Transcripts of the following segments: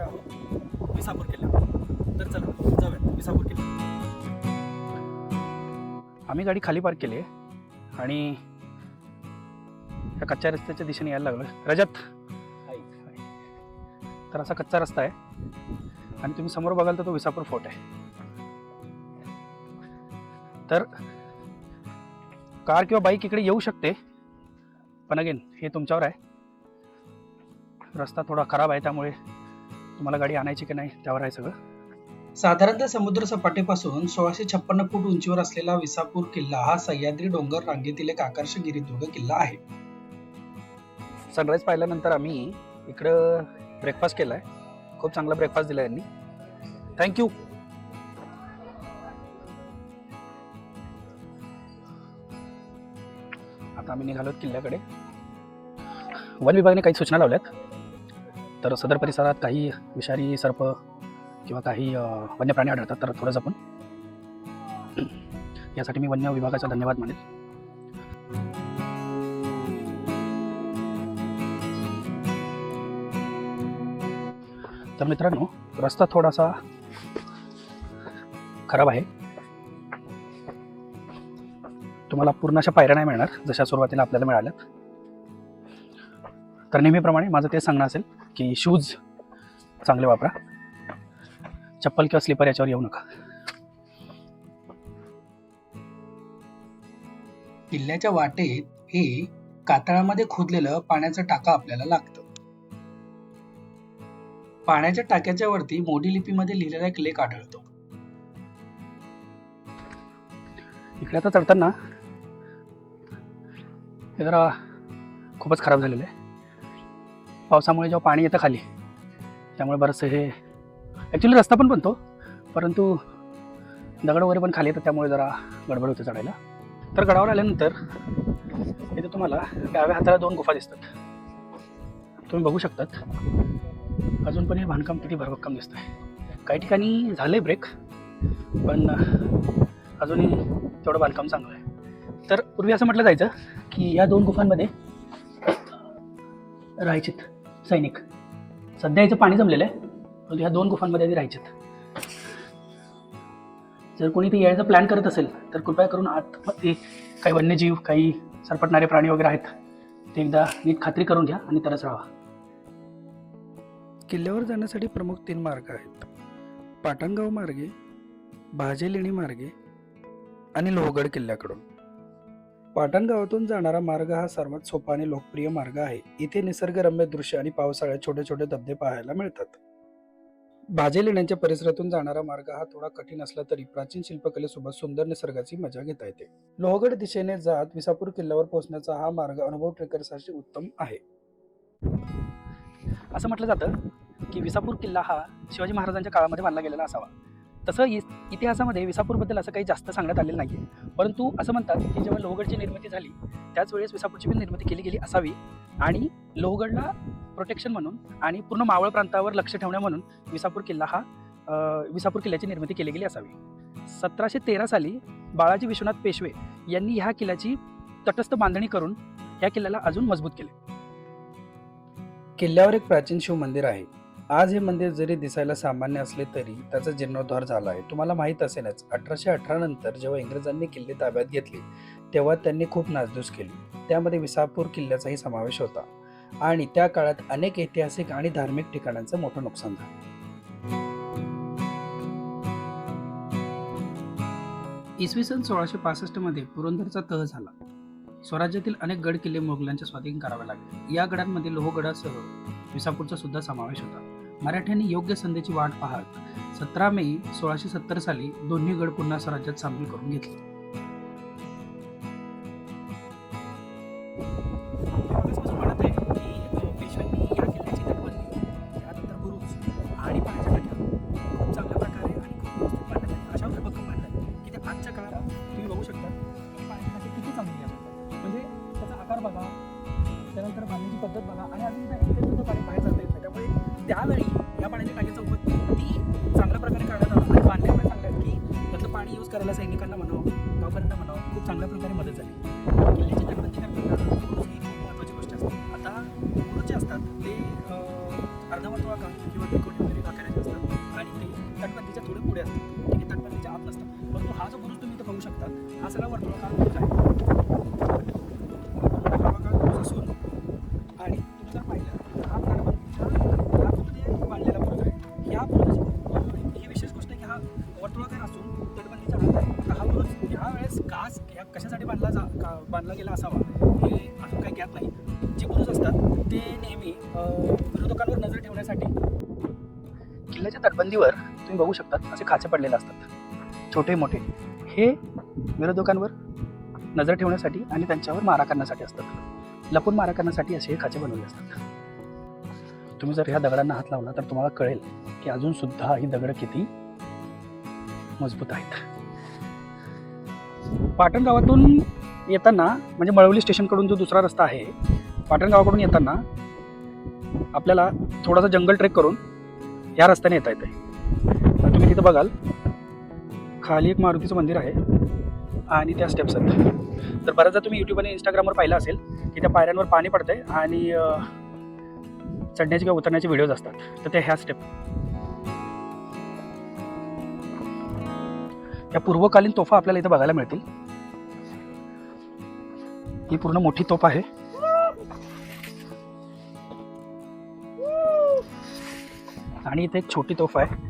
विसापूर किल्ला. तर चला जाऊया. विसापूर किल्ला. आम्ही गाडी खाली पार्क केली आहे आणि त्या कच्च्या रस्त्याच्या दिशेने यायला लागलो रजत! तर असा कच्चा रस्ता आहे. आणि तुम्ही समोर बघाल तर तो विसापूर फोर्ट आहे. तर कार किंवा बाईक इकडे येऊ शकते. पण अगेन हे तुमच्यावर आहे. रस्ता थोडा खराब आहे त्यामुळे तुम्हाला गाडी आणायची की नाही त्यावर आहे सगळं. साधारणतः समुद्र सपाटीपासून सोळाशे छप्पन्न फूट उंचीवर असलेला विसापूर किल्ला हा सह्याद्री डोंगर रांगेतील एक आकर्षक गिरिदुर्ग किल्ला आहे. सनराईज पाहिल्यानंतर आम्ही इकडं ब्रेकफास्ट केला आहे खूप चांगला ब्रेकफास्ट दिला यांनी. थँक्यू आता आम्ही निघालो किल्ल्याकडे. वन विभागाने काही सूचना लावल्यात. तर सदर परिसरात काही विषारी सर्प किंवा काही वन्य प्राणी आढळतात. तर थोडंसं पण. यासाठी मी वन्य विभागाचा धन्यवाद मानेल तर मित्रांनो रस्ता थोडासा खराब आहे. तुम्हाला पूर्ण अशा पायऱ्या नाही मिळणार जशा सुरुवातीला आपल्याला मिळाल्यात. तर नेहमीप्रमाणे माझं ते सांगणं असेल की शूज चांगले वापरा. चप्पल किंवा स्लीपर याच्यावर येऊ नका. किल्ल्याच्या वाटेत हे कातळामध्ये खोदलेलं पाण्याचं टाका आपल्याला लागतं. पाण्याच्या टाक्याच्या वरती मोडी लिपीमध्ये लिहिलेला एक लेख आढळतो. इकडे आता चढताना हे जरा खूपच खराब झालेलं आहे. पावसामुळे जेव्हा पाणी येतं खाली त्यामुळे बरंचसं हे ॲक्च्युली रस्ता पण बनतो परंतु दगड वगैरे पण खाली येतात त्यामुळे जरा गडबड होते चढायला. तर गडावर आल्यानंतर इथे तुम्हाला डाव्या हाताला दोन गुफा दिसतात. तुम्ही बघू शकतात अजून पण हे बांधकाम किती भरभक्कम दिसतं आहे काही ठिकाणी झालं आहे ब्रेक पण अजूनही तेवढं बांधकाम चांगलं आहे. तर पूर्वी असं म्हटलं जायचं की या दोन गुफांमध्ये राहायचीत. सैनिक. सध्या इथं पाणी जमलेलं आहे परंतु ह्या दोन गुफांमध्ये आधी राहायचेत. जर कोणी ते यायचा प्लॅन करत असेल तर कृपया करून आत ते काही वन्यजीव काही सरपटणारे प्राणी वगैरे आहेत ते एकदा नीट खात्री करून घ्या आणि तरच राहा. किल्ल्यावर जाण्यासाठी प्रमुख तीन मार्ग आहेत. पाटणगाव मार्गे भाजे लेणी मार्गे आणि लोहगड किल्ल्याकडून. पाटण गावातून जाणारा मार्ग हा सर्वात सोपा आणि लोकप्रिय मार्ग आहे. इथे निसर्गरम्य दृश्य आणि पावसाळ्यात छोटे छोटे धबधे पाहायला मिळतात. भाजे लेण्याच्या परिसरातून जाणारा मार्ग हा थोडा कठीण असला तरी प्राचीन शिल्पकलेसोबत सुंदर निसर्गाची मजा घेता येते. लोहगड दिशेने जात विसापूर किल्ल्यावर पोहोचण्याचा हा मार्ग अनुभव ट्रेकर्ससाठी उत्तम आहे. असं म्हटलं जातं की विसापूर किल्ला हा शिवाजी महाराजांच्या काळामध्ये बांधला गेलेला असावा. तसं इ इतिहासामध्ये विसापूरबद्दल असं काही जास्त सांगण्यात आलेलं नाही आहे परंतु असं म्हणतात की जेव्हा लोहगडची निर्मिती झाली त्याच वेळेस विसापूरची पण निर्मिती केली गेली असावी. आणि लोहगडला प्रोटेक्शन म्हणून आणि पूर्ण मावळ प्रांतावर लक्ष ठेवण्या म्हणून विसापूर किल्ला हा विसापूर किल्ल्याची निर्मिती केली गेली असावी. सतराशे तेरा साली बाळाजी विश्वनाथ पेशवे यांनी ह्या किल्ल्याची तटस्थ बांधणी करून ह्या किल्ल्याला अजून मजबूत केले. किल्ल्यावर एक प्राचीन शिव मंदिर आहे. आज हे मंदिर जरी दिसायला सामान्य असले तरी त्याचा जीर्णोद्धार झाला आहे. तुम्हाला माहीत असेलच अठराशे अठरा नंतर जेव्हा इंग्रजांनी किल्ले ताब्यात घेतले तेव्हा त्यांनी खूप नासधूस केली. त्यामध्ये विसापूर किल्ल्याचाही समावेश होता आणि त्या काळात अनेक ऐतिहासिक आणि धार्मिक ठिकाणांचं मोठं नुकसान झालं. इसवी सन सोळाशे पासष्टमध्ये पुरंदरचा तह झाला. स्वराज्यातील अनेक गड किल्ले मुघलांच्या स्वाधीन करावे लागले. या गडांमध्ये लोहगडासह विसापूरचा सुद्धा समावेश होता. मराठ्यांनी योग्य संधीची वाट पाहत सतरा मे सोळाशे सत्तर साली दोन्ही गड पुन्हा स्वराज्यात सामील करून घेतले. आणि आजच्या काळात तुम्ही बघू शकता पाण्याची किती चांगली आहे. म्हणजे त्याचा आकार बघा त्यानंतर बांधण्याची पद्धत बघा आणि अजून नाही इथे सुद्धा पाणी बाहेर त्यामुळे त्यावेळी या पाण्याच्या टाकीचा उपयोग किती चांगल्या प्रकारे करण्यात आला. आणि बांधल्यामुळे चांगलं की त्यातलं पाणी यूज करायला सैनिकांना म्हणावं गावकऱ्यांना म्हणावं खूप चांगल्या प्रकारे मदत झाली. कास ह्या कशासाठी बांधला जा का बांधला गेला असावा हे अजून काही ज्ञात नाही. जे बुरुज असतात ते नेहमी विरोधकांवर नजर ठेवण्यासाठी किल्ल्याच्या तटबंदीवर तुम्ही बघू शकता असे खाचे पडलेले असतात. छोटे मोठे. हे विरोधकांवर नजर ठेवण्यासाठी आणि त्यांच्यावर मारा करण्यासाठी असतात. लपून मारा करण्यासाठी असे हे खाचे बनवले असतात. तुम्ही जर ह्या दगडांना हात लावला तर तुम्हाला कळेल की अजूनसुद्धा ही दगडं किती मजबूत आहेत. पाटण गावातून येताना म्हणजे मळवली स्टेशनकडून जो दुसरा रस्ता आहे पाटण गावाकडून येताना आपल्याला थोडासा जंगल ट्रेक करून या रस्त्याने येता येते आहे तुम्ही तिथं बघाल खाली एक मारुतीचं मंदिर आहे आणि त्या स्टेप्स आहेत. तर बऱ्याचदा तुम्ही यूट्यूब आणि इंस्टाग्रामवर पाहिलं असेल की त्या पायऱ्यांवर पाणी पडतंय आणि चढण्याचे किंवा उतरण्याचे व्हिडिओज असतात. तर ते ह्या स्टेप या पूर्वकालीन तोफा आपल्याला इथे बघायला मिळतील. ही पूर्ण मोठी तोफ आहे. आणि इथे एक छोटी तोफ आहे.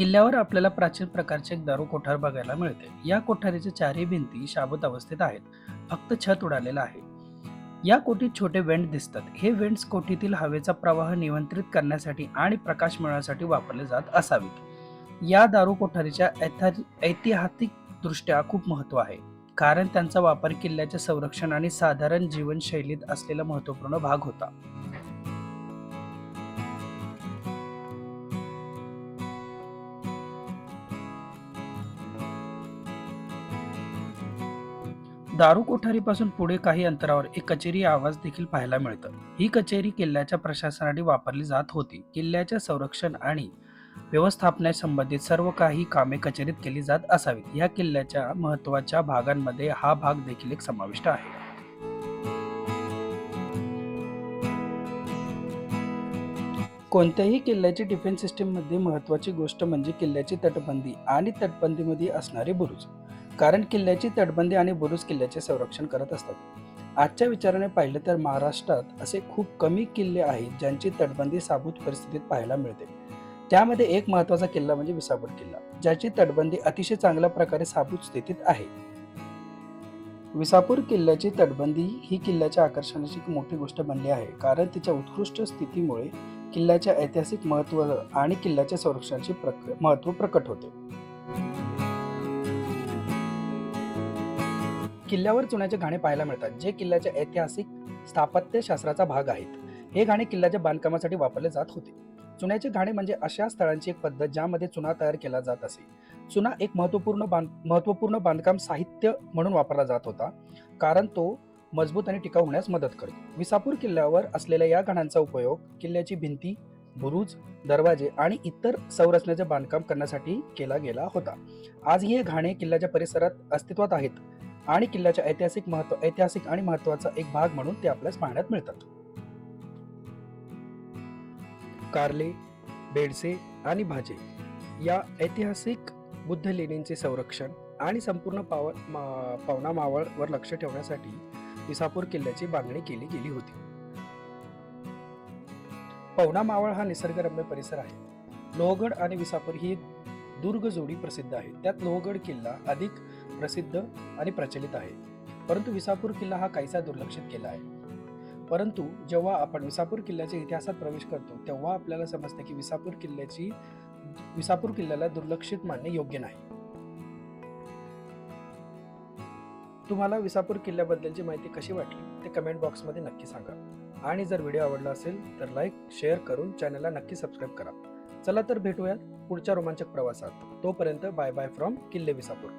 किल्ल्यावर आपल्याला प्राचीन प्रकारचे एक दारू कोठार बघायला मिळते. या कोठारीच्या चारही भिंती शाबूत अवस्थेत आहेत. फक्त छत उडालेलं आहे. या कोठीत छोटे वेंट दिसतात. हे वेंट्स कोठीतील हवेचा प्रवाह नियंत्रित करण्यासाठी आणि प्रकाश मिळवण्यासाठी वापरले जात असावेत. या दारू कोठारीच्या ऐथा- ऐतिहासिक दृष्ट्या खूप महत्त्व आहे. कारण त्यांचा वापर किल्ल्याचे संरक्षण आणि साधारण जीवनशैलीत असलेला महत्त्वपूर्ण भाग होता. दारू कोठारीपासून पुढे काही अंतरावर एक कचेरी आवाज देखील पाहायला मिळतं. ही कचेरी किल्ल्याच्या प्रशासनाने वापरली जात होती. किल्ल्याच्या संरक्षण आणि व्यवस्थापनासंबंधित सर्व काही कामे कचेरीत केली जात असावीत. या किल्ल्याच्या महत्त्वाच्या भागांमध्ये हा भाग देखील एक समाविष्ट आहे. कोणत्याही किल्ल्याची डिफेन्स सिस्टीममध्ये महत्त्वाची गोष्ट म्हणजे किल्ल्याची तटबंदी आणि तटबंदीमध्ये असणारे बुरुज. कारण किल्ल्याची तटबंदी आणि बुरुज किल्ल्याचे संरक्षण करत असतात. आजच्या विचाराने पाहिलं तर महाराष्ट्रात असे खूप कमी किल्ले आहेत ज्यांची तटबंदी साबूत परिस्थितीत पाहायला मिळते. त्यामध्ये एक महत्त्वाचा किल्ला म्हणजे विसापूर किल्ला ज्याची तटबंदी अतिशय चांगल्या प्रकारे साबूत स्थितीत आहे. विसापूर किल्ल्याची तटबंदी ही किल्ल्याच्या आकर्षणाची मोठी गोष्ट बनली आहे कारण तिच्या उत्कृष्ट स्थितीमुळे किल्ल्याच्या ऐतिहासिक महत्त्व आणि किल्ल्याच्या संरक्षणाचे प्रक महत्त्व प्रकट होते. किल्ल्यावर चुन्याचे गाणे पाहायला मिळतात जे किल्ल्याच्या ऐतिहासिक स्थापत्यशास्त्राचा भाग आहेत. हे गाणे किल्ल्याच्या बांधकामासाठी वापरले जात होते. चुन्याचे गाणे म्हणजे अशा स्थळांची एक पद्धत ज्यामध्ये चुना तयार केला जात असे. चुना एक महत्त्वपूर्ण बांध महत्त्वपूर्ण बांधकाम साहित्य म्हणून वापरला जात होता कारण तो मजबूत आणि टिकाऊ होण्यास मदत करतो. विसापूर किल्ल्यावर असलेल्या या गाण्यांचा उपयोग किल्ल्याची भिंती बुरुज दरवाजे आणि इतर संरचनेचे बांधकाम करण्यासाठी केला गेला होता. आजही हे घाणे किल्ल्याच्या परिसरात अस्तित्वात आहेत. आणि किल्ल्याच्या ऐतिहासिक महत्त्व ऐतिहासिक आणि महत्त्वाचा एक भाग म्हणून ते आपल्यास पाहण्यात मिळतात. कारले बेडसे आणि भाजे या ऐतिहासिक बुद्ध लेणींचे संरक्षण आणि संपूर्ण पाव मा, पावना मावळवर लक्ष ठेवण्यासाठी विसापूर किल्ल्याची बांधणी केली गेली होती. पवना मावळ हा निसर्गरम्य परिसर आहे. लोहगड आणि विसापूर ही एक दुर्ग जोडी प्रसिद्ध आहे. त्यात लोहगड किल्ला अधिक प्रसिद्ध आणि प्रचलित आहे. परंतु विसापूर किल्ला हा काहीसा दुर्लक्षित केला आहे. परंतु जेव्हा आपण विसापूर किल्ल्याच्या इतिहासात प्रवेश करतो तेव्हा आपल्याला समजते की विसापूर किल्ल्याची विसापूर किल्ल्याला दुर्लक्षित मानणे योग्य नाही. तुम्हाला विसापूर किल्ल्याबद्दलची माहिती कशी वाटली ते कमेंट बॉक्समध्ये नक्की सांगा. आणि जर व्हिडिओ आवडला असेल तर लाईक शेअर करून चॅनलला नक्की सबस्क्राईब करा. चला तर भेटूयात पुढच्या रोमांचक प्रवासात. तोपर्यंत बाय बाय फ्रॉम किल्ले विसापूर.